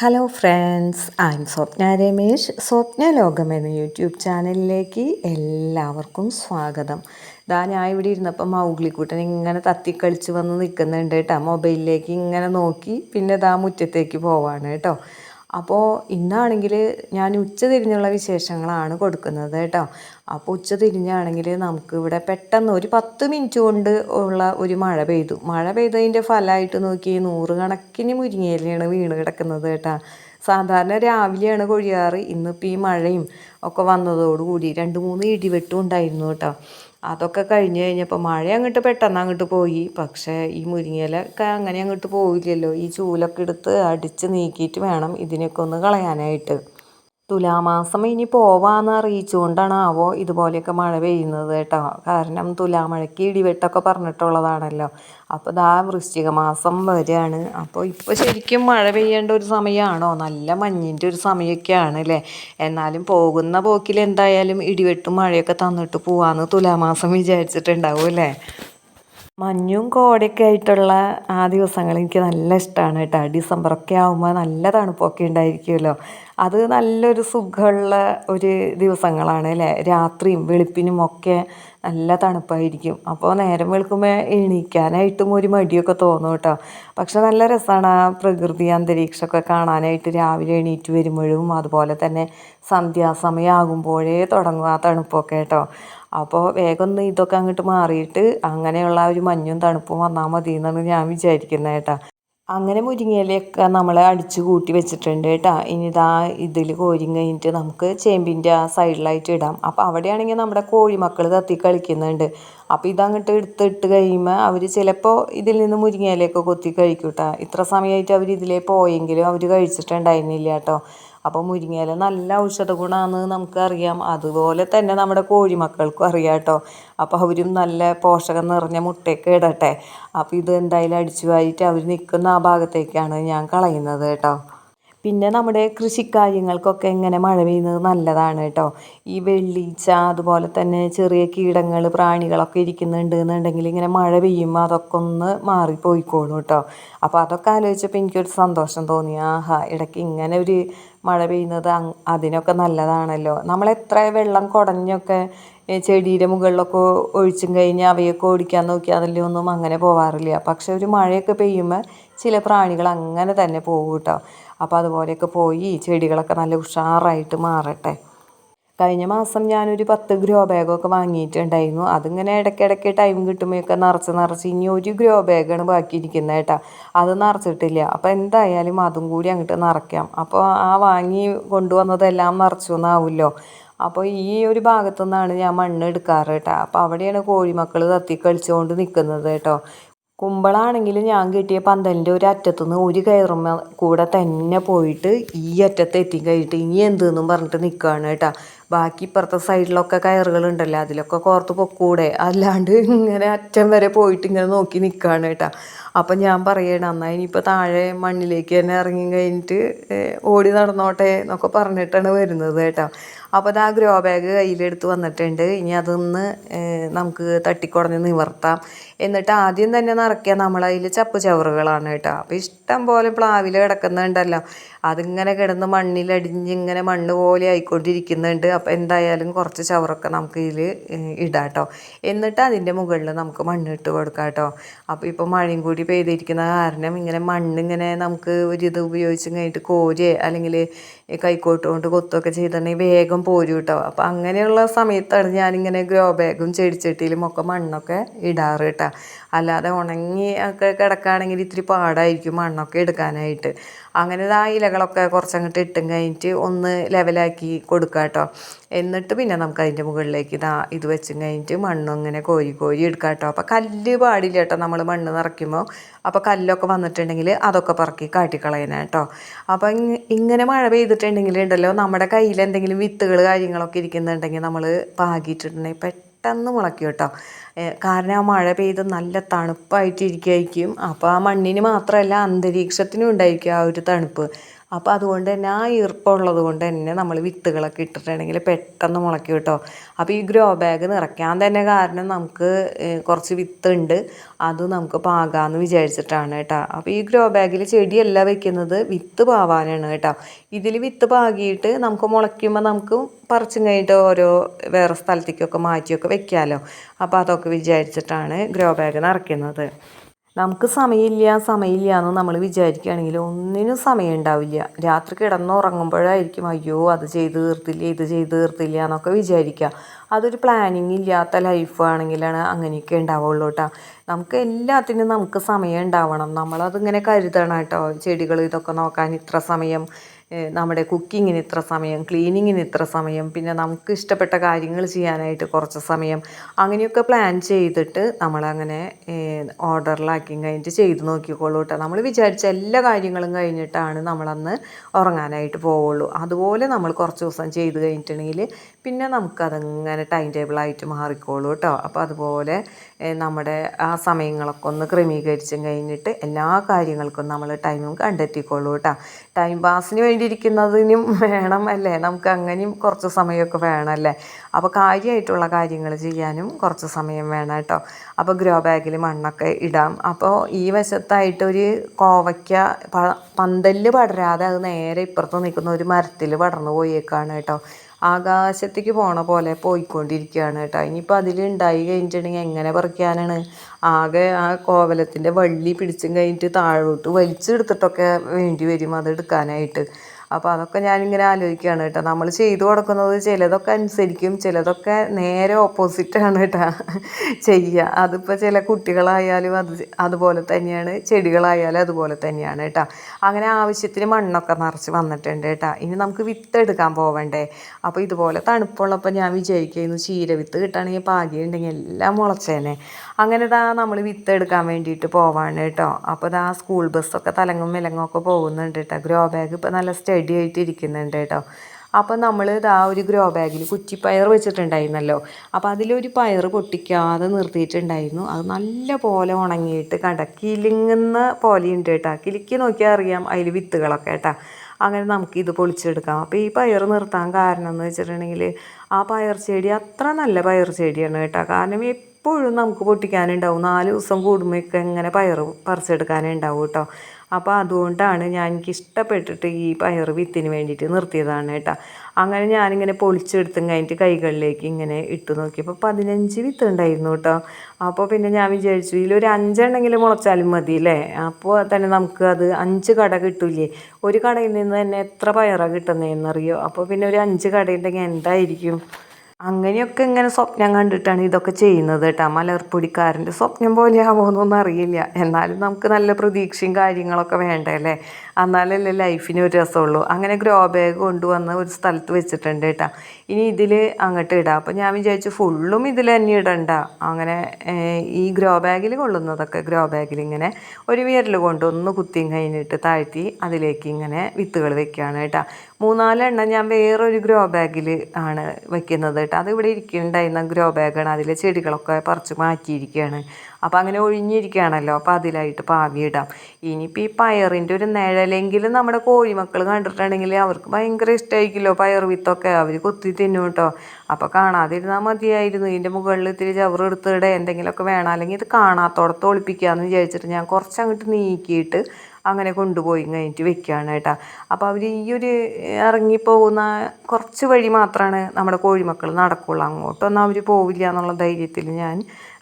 Hello friends I'm Swapna Ramesh Swapna Lokam എന്ന YouTube ചാനലിലേക്ക് എല്ലാവർക്കും സ്വാഗതം. ഇതാ ഞാൻ ഇവിടെ ഇരുന്നപ്പോൾ മൗഗ്ലിക്കുട്ടൻ ഇങ്ങനെ തത്തിക്കളിച്ച് വന്ന് നിൽക്കുന്നുണ്ട് കേട്ടോ. മൊബൈലിലേക്ക് ഇങ്ങനെ നോക്കി പിന്നെ ഇതാ മുറ്റത്തേക്ക് പോവാണ് കേട്ടോ. അപ്പോൾ ഇന്നാണെങ്കിൽ ഞാൻ ഉച്ച തിരിഞ്ഞുള്ള വിശേഷങ്ങളാണ് കൊടുക്കുന്നത് കേട്ടോ. അപ്പോൾ ഉച്ച തിരിഞ്ഞാണെങ്കിൽ നമുക്ക് ഇവിടെ പെട്ടെന്ന് ഒരു പത്ത് മിനിറ്റ് കൊണ്ട് ഉള്ള ഒരു മഴ പെയ്തു. മഴ പെയ്തതിന്റെ ഫലമായിട്ട് നോക്കി നൂറുകണക്കിന് മുരിങ്ങയിലാണ് വീണ് കിടക്കുന്നത് കേട്ടോ. സാധാരണ രാവിലെയാണ് കൊഴിയാറ് ഇന്നിപ്പോൾ ഈ മഴയും ഒക്കെ വന്നതോടുകൂടി രണ്ട് മൂന്ന് ഇടിവെട്ടും ഉണ്ടായിരുന്നു കേട്ടോ. അതൊക്കെ കഴിഞ്ഞ് കഴിഞ്ഞപ്പോൾ മഴ അങ്ങോട്ട് പെട്ടെന്ന് അങ്ങോട്ട് പോയി. പക്ഷേ ഈ മുരിങ്ങയിലൊക്കെ അങ്ങനെ അങ്ങോട്ട് പോവില്ലല്ലോ. ഈ ചൂലൊക്കെ എടുത്ത് അടിച്ച് നീക്കിയിട്ട് വേണം ഇതിനെയൊക്കെ ഒന്ന് കളയാനായിട്ട്. തുലാമാസം ഇനി പോവാന്ന് അറിയിച്ചുകൊണ്ടാണ് ആവോ ഇതുപോലെയൊക്കെ മഴ പെയ്യുന്നത് കേട്ടോ. കാരണം തുലാമഴയ്ക്ക് ഇടിവെട്ടൊക്കെ പറഞ്ഞിട്ടുള്ളതാണല്ലോ. അപ്പോൾ ഇതാ വൃശ്ചിക മാസം വരികയാണ് അപ്പോൾ ഇപ്പോൾ ശരിക്കും മഴ പെയ്യേണ്ട ഒരു സമയമാണോ നല്ല മഞ്ഞിന്റെ ഒരു സമയമൊക്കെയാണ് അല്ലേ എന്നാലും പോകുന്ന പോക്കിൽ എന്തായാലും ഇടിവെട്ടും മഴയൊക്കെ തന്നിട്ട് പോവാന്ന് തുലാമാസം വിചാരിച്ചിട്ടുണ്ടാവും അല്ലേ മഞ്ഞും കോടയൊക്കെ ആയിട്ടുള്ള ആ ദിവസങ്ങൾ എനിക്ക് നല്ല ഇഷ്ടമാണ് കേട്ടോ. ഡിസംബറൊക്കെ ആകുമ്പോൾ നല്ല തണുപ്പൊക്കെ ഉണ്ടായിരിക്കുമല്ലോ. അത് നല്ലൊരു സുഖമുള്ള ഒരു ദിവസങ്ങളാണ് അല്ലേ? രാത്രിയും വെളുപ്പിനും ഒക്കെ നല്ല തണുപ്പായിരിക്കും. അപ്പോൾ നേരം വെളുക്കുമ്പോൾ എണീക്കാനായിട്ടും ഒരു മടിയൊക്കെ തോന്നും കേട്ടോ. പക്ഷെ നല്ല രസമാണ് ആ പ്രകൃതി അന്തരീക്ഷമൊക്കെ കാണാനായിട്ട് രാവിലെ എണീറ്റ് വരുമ്പോഴും അതുപോലെ തന്നെ സന്ധ്യാസമയം ആകുമ്പോഴേ തുടങ്ങും ആ തണുപ്പൊക്കെ കേട്ടോ. അപ്പോൾ വേഗം ഒന്ന് ഇതൊക്കെ അങ്ങോട്ട് മാറിയിട്ട് അങ്ങനെയുള്ള ഒരു മഞ്ഞും തണുപ്പും വന്നാൽ മതി എന്നാണ് ഞാൻ വിചാരിക്കുന്നത് കേട്ടോ. അങ്ങനെ മുരിങ്ങയിലൊക്കെ നമ്മൾ അടിച്ച് കൂട്ടി വെച്ചിട്ടുണ്ട് കേട്ടോ. ഇനി ഇതാ ഇതിൽ കോരിങ് കഴിഞ്ഞിട്ട് നമുക്ക് ചേമ്പിന്റെ ആ സൈഡിലായിട്ട് ഇടാം. അപ്പോൾ അവിടെയാണെങ്കിൽ നമ്മുടെ കോഴിമക്കൾ തത്തി കളിക്കുന്നുണ്ട്. അപ്പോൾ ഇതങ്ങോട്ട് എടുത്തിട്ട് കഴിയുമ്പോൾ അവർ ചിലപ്പോൾ ഇതിൽ നിന്ന് മുരിങ്ങയിലയൊക്കെ കൊത്തി കഴിക്കും കേട്ടോ. ഇത്ര സമയമായിട്ട് അവർ ഇതിലേ പോയെങ്കിലും അവർ കഴിച്ചിട്ടുണ്ടായിരുന്നില്ല കേട്ടോ. അപ്പോൾ മുരിങ്ങയില നല്ല ഔഷധ ഗുണമാണെന്ന് നമുക്കറിയാം. അതുപോലെ തന്നെ നമ്മുടെ കോഴിമക്കൾക്കും അറിയാം കേട്ടോ. അപ്പോൾ അവരും നല്ല പോഷകം നിറഞ്ഞ മുട്ടയൊക്കെ ഇടട്ടെ. അപ്പോൾ ഇത് എന്തായാലും അടിച്ചു വാരിയിട്ട് അവർ നിൽക്കുന്ന ആ ഭാഗത്തേക്കാണ് ഞാൻ കളയുന്നത് കേട്ടോ. പിന്നെ നമ്മുടെ കൃഷിക്കാര്യങ്ങൾക്കൊക്കെ ഇങ്ങനെ മഴ പെയ്യുന്നത് നല്ലതാണ് കേട്ടോ. ഈ വെള്ളീച്ച അതുപോലെ തന്നെ ചെറിയ കീടങ്ങൾ പ്രാണികളൊക്കെ ഇരിക്കുന്നുണ്ട് എന്നുണ്ടെങ്കിൽ ഇങ്ങനെ മഴ പെയ്യുമ്പോൾ അതൊക്കെ ഒന്ന് മാറിപ്പോയിക്കോളും കേട്ടോ. അപ്പോൾ അതൊക്കെ ആലോചിച്ചപ്പോൾ എനിക്കൊരു സന്തോഷം തോന്നി. ആഹാ ഇടയ്ക്ക് ഇങ്ങനെ ഒരു മഴ പെയ്യുന്നത് അതിനൊക്കെ നല്ലതാണല്ലോ. നമ്മൾ എത്ര വെള്ളം കുടഞ്ഞൊക്കെ ചെടിയുടെ മുകളിലൊക്കെ ഒഴിച്ചും കഴിഞ്ഞ് അവയൊക്കെ ഓടിക്കാൻ നോക്കിയാൽ ഒന്നും അങ്ങനെ പോവാറില്ല. പക്ഷെ ഒരു മഴയൊക്കെ പെയ്യുമ്പോൾ ചില പ്രാണികൾ അങ്ങനെ തന്നെ പോകും കേട്ടോ അപ്പോൾ അതുപോലെയൊക്കെ പോയി ചെടികളൊക്കെ നല്ല ഉഷാറായിട്ട് മാറട്ടെ. കഴിഞ്ഞ മാസം ഞാനൊരു പത്ത് ഗ്രോ ബാഗൊക്കെ വാങ്ങിയിട്ടുണ്ടായിരുന്നു. അതിങ്ങനെ ഇടയ്ക്കിടയ്ക്ക് ടൈം കിട്ടുമ്പോഴൊക്കെ നിറച്ച് നിറച്ച് ഇനി ഒരു ഗ്രോ ബാഗാണ് ബാക്കിയിരിക്കുന്നത് കേട്ടോ. അത് നിറച്ചിട്ടില്ല. അപ്പോൾ എന്തായാലും അതും കൂടി അങ്ങോട്ട് നിറയ്ക്കാം. അപ്പോൾ ആ വാങ്ങി കൊണ്ടുവന്നതെല്ലാം നിറച്ചു എന്നാവുമല്ലോ അപ്പോൾ ഈ ഒരു ഭാഗത്തു നിന്നാണ് ഞാൻ മണ്ണ് എടുക്കാറ് കേട്ടോ. അപ്പോൾ അവിടെയാണ് കോഴിമക്കൾ തത്തി കളിച്ചുകൊണ്ട് നിൽക്കുന്നത് കേട്ടോ. കുമ്പളാണെങ്കിൽ ഞാൻ കിട്ടിയ പന്തലിന്റെ ഒരു അറ്റത്തുനിന്ന് ഒരു കയറുമ്മ കൂടെ തന്നെ പോയിട്ട് ഈ അറ്റത്ത് എത്തിക്കഴിഞ്ഞിട്ട് ഇനി എന്തെന്നും പറഞ്ഞിട്ട് നിൽക്കുകയാണ് കേട്ടോ. ബാക്കി ഇപ്പുറത്തെ സൈഡിലൊക്കെ കയറുകളുണ്ടല്ലോ അതിലൊക്കെ കോർത്ത് പൊക്കൂടെ. അല്ലാണ്ട് ഇങ്ങനെ അറ്റം വരെ പോയിട്ട് ഇങ്ങനെ നോക്കി നിൽക്കുകയാണ് കേട്ടോ. അപ്പം ഞാൻ പറയണം എന്നാൽ ഇനിയിപ്പോൾ താഴെ മണ്ണിലേക്ക് തന്നെ ഇറങ്ങി കഴിഞ്ഞിട്ട് ഓടി നടന്നോട്ടെ എന്നൊക്കെ പറഞ്ഞിട്ടാണ് വരുന്നത് കേട്ടോ. അപ്പോൾ ആ ഗ്രോ ബാഗ് കയ്യിലെടുത്ത് വന്നിട്ടുണ്ട്. ഇനി അതൊന്ന് നമുക്ക് തട്ടിക്കുടഞ്ഞ് നിവർത്താം. എന്നിട്ട് ആദ്യം തന്നെ നിറയ്ക്കുക നമ്മളതിൽ ചപ്പ് ചവറുകളാണ് കേട്ടോ. അപ്പോൾ ഇഷ്ടം പോലെ പ്ലാവിൽ കിടക്കുന്നുണ്ടല്ലോ. അതിങ്ങനെ കിടന്ന് മണ്ണിലടിഞ്ഞ് ഇങ്ങനെ മണ്ണ് പോലെ ആയിക്കൊണ്ടിരിക്കുന്നുണ്ട്. അപ്പോൾ എന്തായാലും കുറച്ച് ചവറൊക്കെ നമുക്ക് ഇതിൽ ഇടാം കേട്ടോ എന്നിട്ട് അതിന്റെ മുകളിൽ നമുക്ക് മണ്ണ് ഇട്ട് കൊടുക്കാം കേട്ടോ. അപ്പോൾ ഇപ്പോൾ മഴയും കൂടി പെയ്തിരിക്കുന്ന കാരണം ഇങ്ങനെ മണ്ണിങ്ങനെ നമുക്ക് ഒരു ഇത് ഉപയോഗിച്ച് കഴിഞ്ഞിട്ട് കോരിയെ അല്ലെങ്കിൽ കൈക്കോട്ട് കൊണ്ട് കൊത്തൊക്കെ ചെയ്തിട്ടുണ്ടെങ്കിൽ വേഗം പോരും കേട്ടോ. അപ്പോൾ അങ്ങനെയുള്ള സമയത്താണ് ഞാനിങ്ങനെ ഗ്രോ ബാഗും ചെടിച്ചട്ടിയിലും ഒക്കെ മണ്ണൊക്കെ ഇടാറ് കേട്ടോ. അല്ലാതെ ഉണങ്ങി ഒക്കെ കിടക്കുകയാണെങ്കിൽ ഇത്തിരി പാടായിരിക്കും മണ്ണൊക്കെ എടുക്കാനായിട്ട്. അങ്ങനെ ആ ഇലകളൊക്കെ കുറച്ചങ്ങോട്ട് ഇട്ടും കഴിഞ്ഞിട്ട് ഒന്ന് ലെവലാക്കി കൊടുക്കുക കേട്ടോ എന്നിട്ട് പിന്നെ നമുക്ക് അതിന്റെ മുകളിലേക്ക് ഇതാ ഇത് വെച്ചും കഴിഞ്ഞിട്ട് മണ്ണും ഇങ്ങനെ കോരി കോരി എടുക്കുക കേട്ടോ അപ്പോൾ കല്ല് പാടില്ല കേട്ടോ നമ്മൾ മണ്ണ് നിറയ്ക്കുമ്പോൾ അപ്പോൾ കല്ലൊക്കെ വന്നിട്ടുണ്ടെങ്കിൽ അതൊക്കെ പറക്കി കാട്ടിക്കളയണം കേട്ടോ അപ്പോൾ ഇങ്ങനെ മഴ പെയ്തിട്ടുണ്ടെങ്കിൽ ഉണ്ടല്ലോ നമ്മുടെ കയ്യിൽ എന്തെങ്കിലും വിത്തുകൾ കാര്യങ്ങളൊക്കെ ഇരിക്കുന്നുണ്ടെങ്കിൽ നമ്മൾ പാകിയിട്ടുണ്ടെങ്കിൽ പെട്ടെന്ന് മുളയ്ക്കും കേട്ടോ. കാരണം ആ മഴ പെയ്ത് നല്ല തണുപ്പായിട്ടിരിക്കുമായിരിക്കും അപ്പോൾ ആ മണ്ണിന് മാത്രമല്ല അന്തരീക്ഷത്തിനും ഉണ്ടായിരിക്കും ആ ഒരു തണുപ്പ്. അപ്പോൾ അതുകൊണ്ട് തന്നെ ആ ഈർപ്പമുള്ളത് കൊണ്ട് തന്നെ നമ്മൾ വിത്തുകളൊക്കെ ഇട്ടിട്ടുണ്ടെങ്കിൽ പെട്ടെന്ന് മുളയ്ക്കും കേട്ടോ. അപ്പോൾ ഈ ഗ്രോ ബാഗ് നിറയ്ക്കാൻ തന്നെ കാരണം നമുക്ക് കുറച്ച് വിത്തുണ്ട്. അത് നമുക്ക് പാകാമെന്ന് വിചാരിച്ചിട്ടാണ് കേട്ടോ. അപ്പോൾ ഈ ഗ്രോ ബാഗിൽ ചെടിയല്ല വെക്കുന്നത് വിത്ത് പാവാനാണ് കേട്ടോ. ഇതിൽ വിത്ത് പാകിയിട്ട് നമുക്ക് മുളയ്ക്കുമ്പോൾ നമുക്ക് പറിച്ചും കഴിഞ്ഞിട്ട് ഓരോ വേറെ സ്ഥലത്തേക്കൊക്കെ മാറ്റിയൊക്കെ വെക്കാമല്ലോ അപ്പോൾ അതൊക്കെ വിചാരിച്ചിട്ടാണ് ഗ്രോ ബാഗ് നിറയ്ക്കുന്നത്. നമുക്ക് സമയമില്ല സമയമില്ല എന്ന് നമ്മൾ വിചാരിക്കുകയാണെങ്കിൽ ഒന്നിനും സമയം ഉണ്ടാവില്ല. രാത്രി കിടന്നുറങ്ങുമ്പോഴായിരിക്കും അയ്യോ അത് ചെയ്ത് തീർത്തില്ല ഇത് ചെയ്ത് തീർത്തില്ല എന്നൊക്കെ വിചാരിക്കുക. അതൊരു പ്ലാനിങ് ഇല്ലാത്ത ലൈഫ് ആണെങ്കിലാണ് അങ്ങനെയൊക്കെ ഉണ്ടാവുള്ളൂ കേട്ടോ. നമുക്ക് എല്ലാത്തിനും നമുക്ക് സമയം ഉണ്ടാവണം. നമ്മളതിങ്ങനെ കരുതണം കേട്ടോ. ചെടികൾ ഇതൊക്കെ നോക്കാൻ ഇത്ര സമയം നമ്മുടെ കുക്കിങ്ങിന് ഇത്ര സമയം ക്ലീനിങ്ങിന് ഇത്ര സമയം പിന്നെ നമുക്ക് ഇഷ്ടപ്പെട്ട കാര്യങ്ങൾ ചെയ്യാനായിട്ട് കുറച്ച് സമയം അങ്ങനെയൊക്കെ പ്ലാൻ ചെയ്തിട്ട് നമ്മളങ്ങനെ ഓർഡറിലാക്കി കഴിഞ്ഞിട്ട് ചെയ്ത് നോക്കിക്കോളൂ കേട്ടോ നമ്മൾ വിചാരിച്ച എല്ലാ കാര്യങ്ങളും കഴിഞ്ഞിട്ടാണ് നമ്മളന്ന് ഉറങ്ങാനായിട്ട് പോവുള്ളൂ. അതുപോലെ നമ്മൾ കുറച്ച് ദിവസം ചെയ്ത് കഴിഞ്ഞിട്ടുണ്ടെങ്കിൽ പിന്നെ നമുക്കതങ്ങനെ ടൈം ടേബിളായിട്ട് മാറിക്കോളൂ കേട്ടോ അപ്പോൾ അതുപോലെ നമ്മുടെ ആ സമയങ്ങളൊക്കെ ഒന്ന് ക്രമീകരിച്ചും കഴിഞ്ഞിട്ട് എല്ലാ കാര്യങ്ങൾക്കും നമ്മൾ ടൈമും കണ്ടെത്തിക്കോളൂ കേട്ടോ ടൈം പാസിന് വേണ്ടി ഇരിക്കുന്നതിനും വേണം അല്ലേ? നമുക്ക് അങ്ങനെയും കുറച്ച് സമയമൊക്കെ വേണം അല്ലേ? അപ്പോൾ കാര്യമായിട്ടുള്ള കാര്യങ്ങൾ ചെയ്യാനും കുറച്ച് സമയം വേണം കേട്ടോ. അപ്പോൾ ഗ്രോ ബാഗിൽ മണ്ണൊക്കെ ഇടാം. അപ്പോൾ ഈ വശത്തായിട്ട് ഒരു കോവയ്ക്ക പ പന്തലിൽ പടരാതെ അത് നേരെ ഇപ്പുറത്ത് നിൽക്കുന്ന ഒരു മരത്തിൽ പടർന്നു പോയേക്കാണ് കേട്ടോ. ആകാശത്തേക്ക് പോണ പോലെ പോയിക്കൊണ്ടിരിക്കുകയാണ് കേട്ടോ. ഇനിയിപ്പോൾ അതിൽ ഉണ്ടായി കഴിഞ്ഞിട്ടുണ്ടെങ്കിൽ എങ്ങനെ പറിക്കാനാണ്? ആകെ ആ കോവലത്തിന്റെ വള്ളി പിടിച്ചും കഴിഞ്ഞിട്ട് താഴോട്ട് വലിച്ചെടുത്തിട്ടൊക്കെ വേണ്ടി വരും അത് എടുക്കാനായിട്ട്. അപ്പോൾ അതൊക്കെ ഞാനിങ്ങനെ ആലോചിക്കുകയാണ് കേട്ടോ. നമ്മൾ ചെയ്തു കൊടുക്കുന്നത് ചിലതൊക്കെ അനുസരിക്കും ചിലതൊക്കെ നേരെ ഓപ്പോസിറ്റാണ് കേട്ടോ ചെയ്യുക. അതിപ്പോൾ ചില കുട്ടികളായാലും അത് അതുപോലെ തന്നെയാണ് ചെടികളായാലും അതുപോലെ തന്നെയാണ് കേട്ടോ. അങ്ങനെ ആവശ്യത്തിന് മണ്ണൊക്കെ നിറച്ച് വന്നിട്ടുണ്ട് കേട്ടോ. ഇനി നമുക്ക് വിത്ത് എടുക്കാൻ പോവണ്ടേ? അപ്പോൾ ഇതുപോലെ തണുപ്പുള്ളപ്പോൾ ഞാൻ വിചാരിക്കുന്നു ചീര വിത്ത് കിട്ടുകയാണെങ്കിൽ പാകിയുണ്ടെങ്കിൽ എല്ലാം മുളച്ചേനെ. അങ്ങനെ ഇതാ നമ്മൾ വിത്ത് എടുക്കാൻ വേണ്ടിയിട്ട് പോവാണ് കേട്ടോ അപ്പോൾ ഇതാ സ്കൂൾ ബസ്സൊക്കെ തലങ്ങും വിലങ്ങും ഒക്കെ പോകുന്നുണ്ട് കേട്ടോ ഗ്രോ ബാഗ് ഇപ്പോൾ നല്ല സ്റ്റഡി ആയിട്ട് ഇരിക്കുന്നുണ്ട് കേട്ടോ അപ്പോൾ നമ്മൾ ഇതാ ഒരു ഗ്രോ ബാഗിൽ കുറ്റിപ്പയർ വെച്ചിട്ടുണ്ടായിരുന്നല്ലോ. അപ്പോൾ അതിലൊരു പയർ പൊട്ടിക്കാതെ നിർത്തിയിട്ടുണ്ടായിരുന്നു. അത് നല്ല പോലെ ഉണങ്ങിയിട്ട് കണ്ട കിലുങ്ങുന്ന പോലെയുണ്ട് കേട്ടോ കിലുക്കി നോക്കിയാൽ അറിയാം അതിൽ വിത്തുകളൊക്കെ കേട്ടോ അങ്ങനെ നമുക്ക് ഇത് പൊളിച്ചെടുക്കാം. അപ്പോൾ ഈ പയർ നിർത്താൻ കാരണം എന്ന് വെച്ചിട്ടുണ്ടെങ്കിൽ ആ പയർ ചെടി അത്ര നല്ല പയർ ചെടിയാണ് കേട്ടോ. കാരണം എപ്പോഴും നമുക്ക് പൊട്ടിക്കാനുണ്ടാവും. നാല് ദിവസം കൂടുമ്പോഴൊക്കെ എങ്ങനെ പയർ പറിച്ചെടുക്കാനുണ്ടാവും കേട്ടോ. അപ്പോൾ അതുകൊണ്ടാണ് ഞാൻ എനിക്ക് ഇഷ്ടപ്പെട്ടിട്ട് ഈ പയർ വിത്തിന് വേണ്ടിയിട്ട് നിർത്തിയതാണ് കേട്ടോ. അങ്ങനെ ഞാനിങ്ങനെ പൊളിച്ചെടുത്തും കഴിഞ്ഞിട്ട് കൈകളിലേക്ക് ഇങ്ങനെ ഇട്ട് നോക്കിയപ്പോൾ പതിനഞ്ച് വിത്ത് ഉണ്ടായിരുന്നു കേട്ടോ അപ്പോൾ പിന്നെ ഞാൻ വിചാരിച്ചു ഇതിലൊരു അഞ്ചെണ്ണെങ്കിലും മുളച്ചാലും മതി അല്ലേ അപ്പോൾ തന്നെ നമുക്ക് അത് അഞ്ച് കട കിട്ടൂലേ ഒരു കടയിൽ നിന്ന് തന്നെ എത്ര പയറാണ് കിട്ടുന്നതെന്നറിയോ അപ്പോൾ പിന്നെ ഒരു അഞ്ച് കടയുണ്ടെങ്കിൽ എന്തായിരിക്കും? അങ്ങനെയൊക്കെ ഇങ്ങനെ സ്വപ്നം കണ്ടിട്ടാണ് ഇതൊക്കെ ചെയ്യുന്നത് കേട്ടോ മലർപ്പൊടിക്കാരന്റെ സ്വപ്നം പോലെ എന്നൊന്നും അറിയില്ല. എന്നാലും നമുക്ക് നല്ല പ്രതീക്ഷയും കാര്യങ്ങളൊക്കെ വേണ്ടേ അല്ലേ എന്നാലല്ലേ ലൈഫിന് ഒരു രസമുള്ളൂ. അങ്ങനെ ഗ്രോ ബാഗ് കൊണ്ടുവന്ന് ഒരു സ്ഥലത്ത് വെച്ചിട്ടുണ്ട് കേട്ടോ. ഇനി ഇതിൽ അങ്ങോട്ട് ഇടാം. അപ്പോൾ ഞാൻ വിചാരിച്ചു ഫുള്ളും ഇതിൽ തന്നെ ഇടണ്ട. അങ്ങനെ ഈ ഗ്രോ ബാഗിൽ കൊള്ളുന്നതൊക്കെ ഗ്രോ ബാഗിൽ ഇങ്ങനെ ഒരു വിരൽ കൊണ്ട് ഒന്ന് കുത്തിയും കഴിഞ്ഞിട്ട് താഴ്ത്തി അതിലേക്ക് ഇങ്ങനെ വിത്തുകൾ വെക്കുകയാണ് കേട്ടോ. മൂന്നാലെണ്ണം ഞാൻ വേറൊരു ഗ്രോ ബാഗിൽ ആണ് വെക്കുന്നത് കേട്ടോ. അത് ഇവിടെ ഇരിക്കുന്നുണ്ടായിരുന്ന ഗ്രോ ബാഗാണ്. അതിലെ ചെടികളൊക്കെ പറിച്ച് മാറ്റിയിരിക്കുകയാണ്. അപ്പോൾ അങ്ങനെ ഒഴിഞ്ഞിരിക്കുകയാണല്ലോ. അപ്പോൾ അതിലായിട്ട് പാവിയിടാം. ഇനിയിപ്പോൾ ഈ പയറിന്റെ ഒരു നിഴലെങ്കിലും നമ്മുടെ കോഴിമക്കൾ കണ്ടിട്ടുണ്ടെങ്കിൽ അവർക്ക് ഭയങ്കര ഇഷ്ടമായിരിക്കുമല്ലോ പയർ വിത്തൊക്കെ. അവർ കൊത്തി തിന്നും കേട്ടോ. അപ്പോൾ കാണാതിരുന്നാൽ മതിയായിരുന്നു. ഇതിന്റെ മുകളിൽ ഇത്തിരി ചവറെടുത്തിടെ എന്തെങ്കിലുമൊക്കെ വേണം. അല്ലെങ്കിൽ ഇത് കാണാത്തോടത്ത് ഒളിപ്പിക്കാമെന്ന് വിചാരിച്ചിട്ട് ഞാൻ കുറച്ച് അങ്ങോട്ട് നീക്കിയിട്ട് അങ്ങനെ കൊണ്ടുപോയി കഴിഞ്ഞിട്ട് വെക്കുകയാണ് കേട്ടോ. അപ്പോൾ അവർ ഈ ഒരു ഇറങ്ങിപ്പോകുന്ന കുറച്ച് വഴി മാത്രമാണ് നമ്മുടെ കോഴിമക്കൾ നടക്കുള്ളൂ. അങ്ങോട്ടൊന്നും അവർ പോവില്ല എന്നുള്ള ധൈര്യത്തിൽ ഞാൻ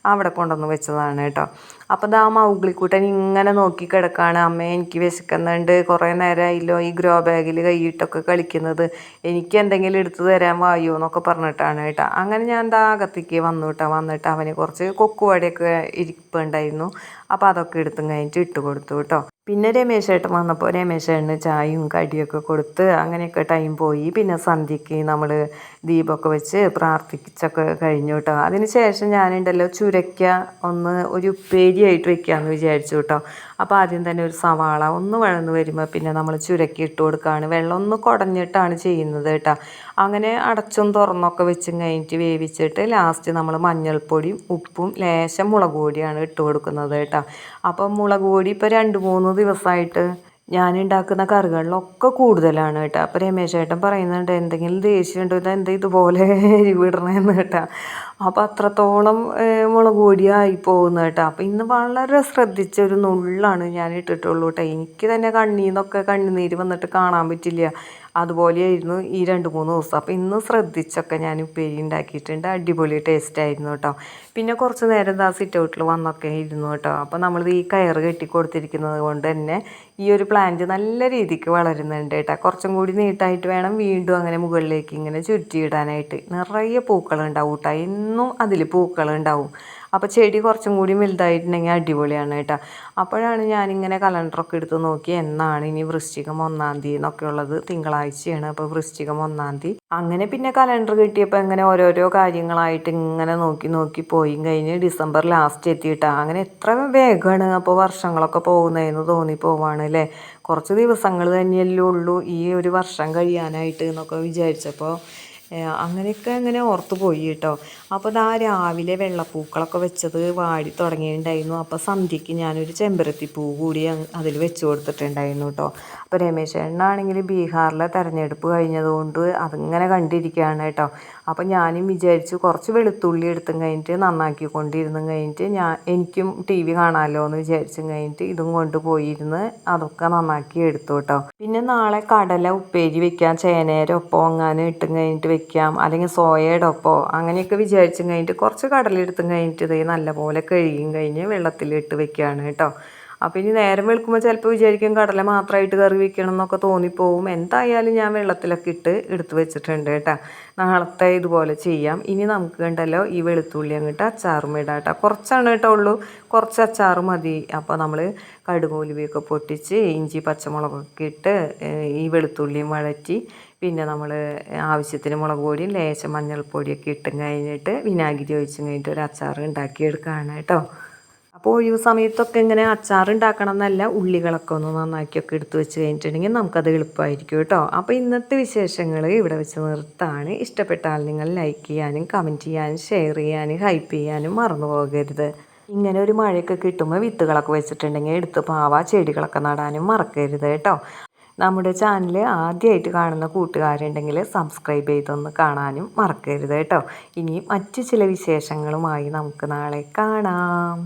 അവിടെ കൊണ്ടുവന്ന് വെച്ചതാണ് കേട്ടോ. അപ്പോൾ ദാ മൗഗ്ലിക്കൂട്ടൻ ഇങ്ങനെ നോക്കി കിടക്കാണ്. അമ്മ എനിക്ക് വിശക്കുന്നുണ്ട്. കുറേ നേരമായില്ലോ ഈ ഗ്രോ ബാഗിൽ കൈയിട്ടൊക്കെ കളിക്കുന്നത്. എനിക്ക് എന്തെങ്കിലും എടുത്തു തരാൻ വായോ എന്നൊക്കെ പറഞ്ഞിട്ടാണ് കേട്ടോ. അങ്ങനെ ഞാൻ ദാ അകത്തേക്ക് വന്നു കേട്ടോ. വന്നിട്ട് അവന് കുറച്ച് കൊക്കുവടയൊക്കെ ഇരിപ്പുണ്ടായിരുന്നു. അപ്പോൾ അതൊക്കെ എടുത്തും കഴിഞ്ഞിട്ട് ഇട്ട് കൊടുത്തു കേട്ടോ. പിന്നെ രമേശേട്ടൻ വന്നപ്പോൾ രമേശ് ഏട്ടന് ചായയും കടിയൊക്കെ കൊടുത്ത് അങ്ങനെയൊക്കെ ടൈം പോയി. പിന്നെ സന്ധ്യയ്ക്ക് നമ്മൾ ദീപമൊക്കെ വെച്ച് പ്രാർത്ഥിച്ചൊക്കെ കഴിഞ്ഞു കേട്ടോ. അതിന് ശേഷം ഞാനുണ്ടല്ലോ ചുരയ്ക്ക ഒന്ന് ഒരു ഉപ്പേരി ഉപ്പേരിയായിട്ട് വെക്കാമെന്ന് വിചാരിച്ചു കേട്ടോ. അപ്പോൾ ആദ്യം തന്നെ ഒരു സവാള ഒന്ന് വഴന്ന് വരുമ്പോൾ പിന്നെ നമ്മൾ ചുരക്കി ഇട്ട് കൊടുക്കുകയാണ് വെള്ളം ഒന്ന് കുടഞ്ഞിട്ടാണ് ചെയ്യുന്നത് കേട്ടോ. അങ്ങനെ അടച്ചും തുറന്നൊക്കെ വെച്ചും കഴിഞ്ഞിട്ട് വേവിച്ചിട്ട് ലാസ്റ്റ് നമ്മൾ മഞ്ഞൾപ്പൊടിയും ഉപ്പും ലേശം മുളക് പൊടിയാണ് ഇട്ട് കൊടുക്കുന്നത് കേട്ടോ. അപ്പം മുളക് പൊടി ഇപ്പോൾ രണ്ട് മൂന്ന് ദിവസമായിട്ട് ഞാൻ ഉണ്ടാക്കുന്ന കറികളിലൊക്കെ കൂടുതലാണ് കേട്ടോ. അപ്പോൾ രമേശ് ഏട്ടൻ പറയുന്നുണ്ട് എന്തെങ്കിലും ദേഷ്യം ഉണ്ടോ ഇത് എന്താ ഇതുപോലെ എരിവിടണമെന്ന് കേട്ടോ. അപ്പോൾ അത്രത്തോളം മുളക് പൊടിയായി പോകുന്നു കേട്ടോ. അപ്പോൾ ഇന്ന് വളരെ ശ്രദ്ധിച്ച ഒരു നുള്ളാണ് ഞാൻ ഇട്ടിട്ടുള്ളൂ കേട്ടോ. എനിക്ക് തന്നെ കണ്ണീന്നൊക്കെ കണ്ണുനീര് വന്നിട്ട് കാണാൻ പറ്റില്ല. അതുപോലെയായിരുന്നു ഈ രണ്ട് മൂന്ന് ദിവസം. അപ്പോൾ ഇന്ന് ശ്രദ്ധിച്ചൊക്കെ ഞാൻ ഉപ്പേരി ഉണ്ടാക്കിയിട്ടുണ്ട്. അടിപൊളി ടേസ്റ്റ് ആയിരുന്നു കേട്ടോ. പിന്നെ കുറച്ച് നേരം ദാ സിറ്റ് ഔട്ടിൽ വന്നൊക്കെ ഇരുന്നു കേട്ടോ. അപ്പോൾ നമ്മൾ ഈ കയറ് കെട്ടി കൊടുത്തിരിക്കുന്നത് കൊണ്ട് തന്നെ ഈ ഒരു പ്ലാന്റ് നല്ല രീതിക്ക് വളരുന്നുണ്ട് കേട്ടോ. കുറച്ചും കൂടി നീട്ടായിട്ട് വേണം വീണ്ടും അങ്ങനെ മുകളിലേക്ക് ഇങ്ങനെ ചുറ്റിയിടാനായിട്ട്. നിറയെ പൂക്കളുണ്ടാവും കേട്ടോ. എന്നും അതിൽ പൂക്കളുണ്ടാവും അപ്പോൾ ചെടി കുറച്ചും കൂടി വലുതായിട്ടുണ്ടെങ്കിൽ അടിപൊളിയാണ് കേട്ടോ. അപ്പോഴാണ് ഞാനിങ്ങനെ കലണ്ടറൊക്കെ എടുത്ത് നോക്കി എന്നാണ് ഇനി വൃശ്ചികം ഒന്നാം തീയതി എന്നൊക്കെ ഉള്ളത് തിങ്കളാഴ്ചയാണ് അപ്പോൾ വൃശ്ചികം ഒന്നാം തീയതി. അങ്ങനെ പിന്നെ കലണ്ടർ കിട്ടിയപ്പോൾ ഇങ്ങനെ ഓരോരോ കാര്യങ്ങളായിട്ട് ഇങ്ങനെ നോക്കി നോക്കി പോയി. കഴിഞ്ഞ് ഡിസംബർ ലാസ്റ്റ് എത്തിയിട്ടാണ് അങ്ങനെ എത്ര വേഗമാണ് അപ്പോൾ വർഷങ്ങളൊക്കെ പോകുന്നതെന്ന് തോന്നി പോവാണ് അല്ലേ? കുറച്ച് ദിവസങ്ങൾ തന്നെയല്ലേ ഉള്ളൂ ഈ ഒരു വർഷം കഴിയാനായിട്ട് എന്നൊക്കെ വിചാരിച്ചപ്പോൾ അങ്ങനെയൊക്കെ അങ്ങനെ ഓർത്ത് പോയി കേട്ടോ. അപ്പോൾ ഇതാ രാവിലെ വെള്ളപ്പൂക്കളൊക്കെ വെച്ചത് വാടി തുടങ്ങിയിട്ടുണ്ടായിരുന്നു. അപ്പോൾ സന്ധ്യയ്ക്ക് ഞാനൊരു ചെമ്പരത്തിപ്പൂ കൂടി അതിൽ വെച്ച് കൊടുത്തിട്ടുണ്ടായിരുന്നു കേട്ടോ. അപ്പോൾ രമേശ് ചേട്ടനാണെങ്കിൽ ബീഹാറിലെ തെരഞ്ഞെടുപ്പ് കഴിഞ്ഞതുകൊണ്ട് അതിങ്ങനെ കണ്ടിരിക്കുകയാണ് കേട്ടോ. അപ്പോൾ ഞാനും വിചാരിച്ചു കുറച്ച് വെളുത്തുള്ളി എടുത്തും കഴിഞ്ഞിട്ട് നന്നാക്കി കൊണ്ടിരുന്നും കഴിഞ്ഞിട്ട് ഞാൻ എനിക്കും ടി വി കാണാമല്ലോ എന്ന് വിചാരിച്ചും കഴിഞ്ഞിട്ട് ഇതും കൊണ്ട് പോയിരുന്ന് അതൊക്കെ നന്നാക്കി എടുത്തു കേട്ടോ. പിന്നെ നാളെ കടല ഉപ്പേരി വെക്കാം ചേനേരെ ഒപ്പം അങ്ങനെ ഇട്ടും കഴിഞ്ഞിട്ട് വെക്കാം അല്ലെങ്കിൽ സോയയുടെ ഒപ്പോ അങ്ങനെയൊക്കെ വിചാരിച്ചും കഴിഞ്ഞിട്ട് കുറച്ച് കടല എടുത്തും കഴിഞ്ഞിട്ട് ഇതേ നല്ലപോലെ കഴുകിയും കഴിഞ്ഞ് വെള്ളത്തിലിട്ട് വെക്കുകയാണ് കേട്ടോ. അപ്പോൾ ഇനി നേരം വെളുക്കുമ്പോൾ ചിലപ്പോൾ വിചാരിക്കും കടല മാത്രമായിട്ട് കറി വെക്കണം എന്നൊക്കെ തോന്നിപ്പോവും. എന്തായാലും ഞാൻ വെള്ളത്തിലൊക്കെ ഇട്ട് എടുത്ത് വെച്ചിട്ടുണ്ട് കേട്ടോ. നാളത്തെ ഇതുപോലെ ചെയ്യാം. ഇനി നമുക്ക് കണ്ടല്ലോ ഈ വെളുത്തുള്ളി അങ്ങോട്ട് അച്ചാറും ഇടാം കേട്ടോ. കുറച്ചാണ് കേട്ടോ ഉള്ളൂ. കുറച്ച് അച്ചാറ് മതി. അപ്പോൾ നമ്മൾ കടുകുലുവിയൊക്കെ പൊട്ടിച്ച് ഇഞ്ചി പച്ചമുളകൊക്കെ ഇട്ട് ഈ വെളുത്തുള്ളിയും വഴറ്റി പിന്നെ നമ്മൾ ആവശ്യത്തിന് മുളക് പൊടിയും ലേശം മഞ്ഞൾപ്പൊടിയൊക്കെ ഇട്ടും കഴിഞ്ഞിട്ട് വിനാഗിരി ഒഴിച്ചും കഴിഞ്ഞിട്ട് ഒരു അച്ചാർ ഉണ്ടാക്കിയെടുക്കുകയാണ് കേട്ടോ. അപ്പോൾ ഒഴിവ് സമയത്തൊക്കെ ഇങ്ങനെ അച്ചാർ ഉണ്ടാക്കണം എന്നല്ല ഉള്ളികളൊക്കെ ഒന്ന് നന്നാക്കിയൊക്കെ എടുത്ത് വെച്ച് കഴിഞ്ഞിട്ടുണ്ടെങ്കിൽ നമുക്കത് എളുപ്പമായിരിക്കും കേട്ടോ. അപ്പോൾ ഇന്നത്തെ വിശേഷങ്ങൾ ഇവിടെ വെച്ച് നിർത്താണ്. ഇഷ്ടപ്പെട്ടാൽ നിങ്ങൾ ലൈക്ക് ചെയ്യാനും കമന്റ് ചെയ്യാനും ഷെയർ ചെയ്യാനും ഹൈപ്പ് ചെയ്യാനും മറന്നു പോകരുത്. ഇങ്ങനെ ഒരു മഴയൊക്കെ കിട്ടുമ്പോൾ വിത്തുകളൊക്കെ വെച്ചിട്ടുണ്ടെങ്കിൽ എടുത്ത് പാവ ചെടികളൊക്കെ നടാനും മറക്കരുത് കേട്ടോ. നമ്മുടെ ചാനൽ ആദ്യമായിട്ട് കാണുന്ന കൂട്ടുകാരുണ്ടെങ്കിൽ സബ്സ്ക്രൈബ് ചെയ്തൊന്ന് കാണാനും മറക്കരുത് കേട്ടോ. ഇനി മറ്റു ചില വിശേഷങ്ങളുമായി നമുക്ക് നാളെ കാണാം.